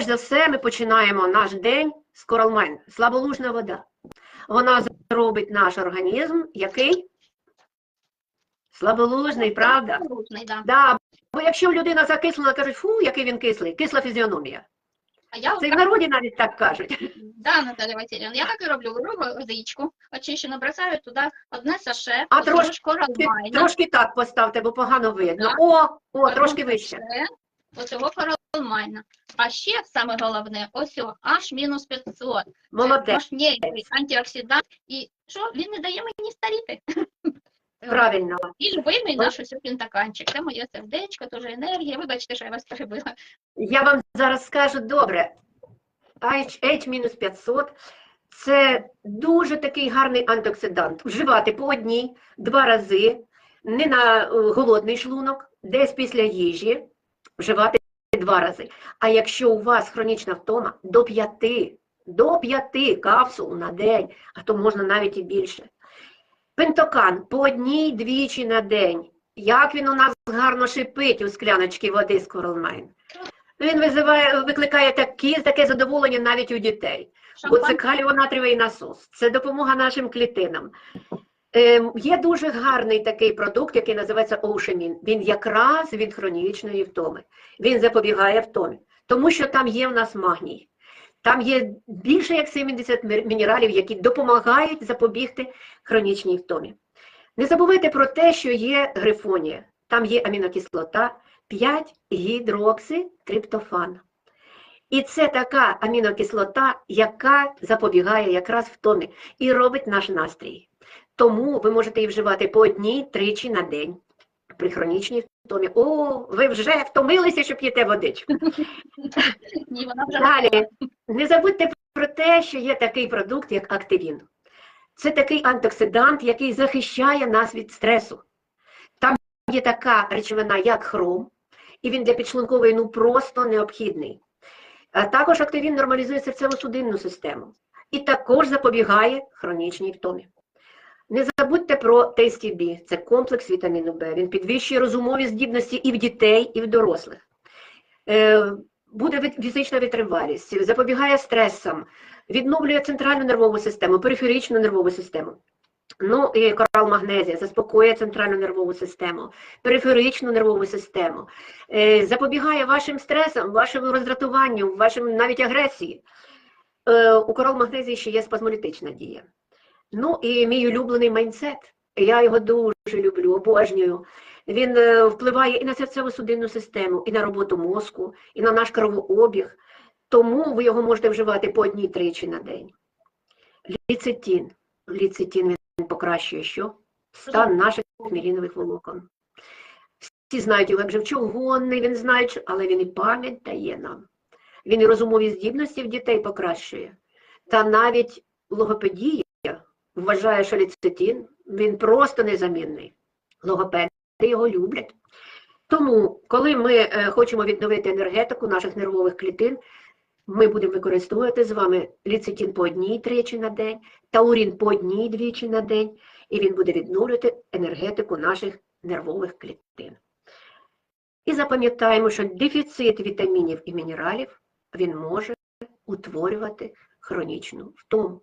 перш за все, ми починаємо наш день з коралмайн, слаболужна вода. Вона зробить наш організм, який? Слаболужний, правда? Крупний, да. Да. Бо якщо людина закислена, кажуть, фу, який він кислий, кисла фізіономія. А я Це в народі навіть так кажуть. да, Наталя Васильівна, я так і роблю. Беру водичку, очищено, бросаю туди одне саше, А трошки- Трошки так поставте, бо погано видно. Так. О, о, трошки вище. Оцього коралмайна. А ще саме головне, ось о, аж мінус 500. Молодець, Мощнейший антиоксидант. І що, він не дає мені старіти. правильно. І любимий наш ось стаканчик. Це моє сердечко, теж енергія. Вибачте, що я вас перебила. Я вам зараз скажу добре. H-500 це дуже такий гарний антиоксидант. Вживати по одній, два рази, не на е, голодний шлунок, десь після їжі, вживати два рази. А якщо у вас хронічна втома, до п'яти, до п'яти капсул на день, а то можна навіть і більше. Пентокан по одній двічі на день. Як він у нас гарно шипить у скляночці води з Коралмайн. Він визиває, викликає такі, таке задоволення навіть у дітей. Бо це Шампан... каліонатривий насос, це допомога нашим клітинам. Ем, є дуже гарний такий продукт, який називається Oceamin. Він якраз від хронічної втоми. Він запобігає втомі, тому що там є в нас магній. Там є більше як 70 мінералів, які допомагають запобігти хронічній втомі. Не забувайте про те, що є грифонія. Там є амінокислота 5 гідрокситриптофан. І це така амінокислота, яка запобігає якраз втомі і робить наш настрій. Тому ви можете її вживати по одній тричі на день при хронічній втомі. О, ви вже втомилися, що п'єте водичку. Далі, не забудьте про те, що є такий продукт, як активін. Це такий антиоксидант, який захищає нас від стресу. Там є така речовина, як хром, і він для підшлункової ну просто необхідний. А також активін нормалізує серцево-судинну систему і також запобігає хронічній втомі. Не забудьте про TSTB, це комплекс вітаміну В. Він підвищує розумові здібності і в дітей, і в дорослих. Е, Буде фізична витривалість, запобігає стресам, відновлює центральну нервову систему, периферичну нервову систему. Ну і корал магнезія заспокоює центральну нервову систему, периферичну нервову систему, е, запобігає вашим стресам, вашому роздратуванню, вашим навіть агресії. Е, у корал магнезії ще є спазмолітична дія. Ну і мій улюблений майнсет. Я його дуже люблю, обожнюю. Він е, впливає і на серцево-судинну систему, і на роботу мозку, і на наш кровообіг. Тому ви його можете вживати по одній тричі на день. Ліцетин. Ліцетин він покращує що? Стан наших мілінових волокон. Всі знають його як живчогонний, він знає, але він і пам'ять дає нам. Він і розумові здібності в дітей покращує. Та навіть логопедія вважає, що ліцетин він просто незамінний. Логопеди його люблять. Тому, коли ми е, хочемо відновити енергетику наших нервових клітин, ми будемо використовувати з вами ліцетин по одній тричі на день, таурін по одній двічі на день, і він буде відновлювати енергетику наших нервових клітин. І запам'ятаємо, що дефіцит вітамінів і мінералів він може утворювати хронічну втому.